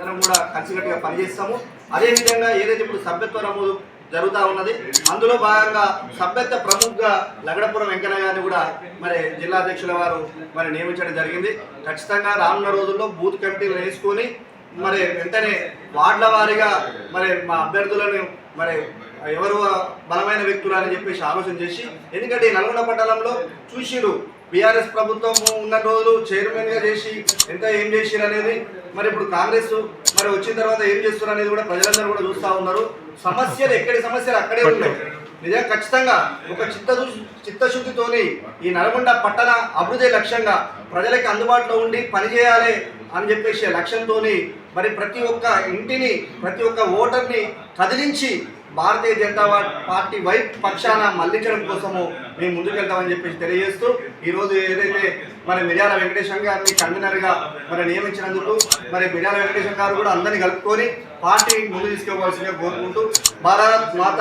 అందరం కూడా కలిసికట్టుగా పనిచేస్తాము. అదేవిధంగా ఏదైతే ఇప్పుడు సభ్యత్వ నమోదు జరుగుతూ ఉన్నది అందులో భాగంగా సభ్యత్వ ప్రముఖగా లగడపురం వెంకన్న గారిని కూడా మరి జిల్లా అధ్యక్షుల వారు మరి నియమించడం జరిగింది. ఖచ్చితంగా రానున్న రోజుల్లో బూత్ కమిటీలు వేసుకొని మరి వెంటనే వార్డుల వారీగా మరి మా అభ్యర్థులను మరి ఎవరు బలమైన వ్యక్తులు అని చెప్పేసి ఆలోచన చేసి ఎందుకంటే ఈ నల్గొండ పట్టణంలో చూసిరు బీఆర్ఎస్ ప్రభుత్వం ఉన్న రోజులు చైర్మన్గా చేసి ఎంత ఏం చేసిరు అనేది మరి ఇప్పుడు కాంగ్రెస్ మరి వచ్చిన తర్వాత ఏం చేస్తున్నారు అనేది కూడా ప్రజలందరూ కూడా చూస్తా ఉన్నారు. సమస్యలు ఎక్కడి సమస్యలు అక్కడే ఉన్నాయి. నిజంగా ఖచ్చితంగా ఒక చిత్త చిత్తశుద్ధితోని ఈ నల్గొండ పట్టణ అభివృద్ధి లక్ష్యంగా ప్రజలకు అందుబాటులో ఉండి పనిచేయాలి అని చెప్పేసి లక్ష్యంతోని మరి ప్రతి ఒక్క ఇంటిని ప్రతి ఒక్క ఓటర్ని కదిలించి భారతీయ జనతా పార్టీ వైపు పక్షాన మళ్ళించడం కోసము మేము ముందుకెళ్తామని చెప్పేసి తెలియజేస్తూ ఈరోజు ఏదైతే మరి మిర్యాల వెంకటేశ్వర గారిని కన్వీనర్గా మరి నియమించినందుకు మరి మిర్యాల వెంకటేశ్వర గారు కూడా అందరినీ కలుపుకొని పార్టీ ముందు తీసుకోవాల్సిందిగా కోరుకుంటూ భారత్ మాత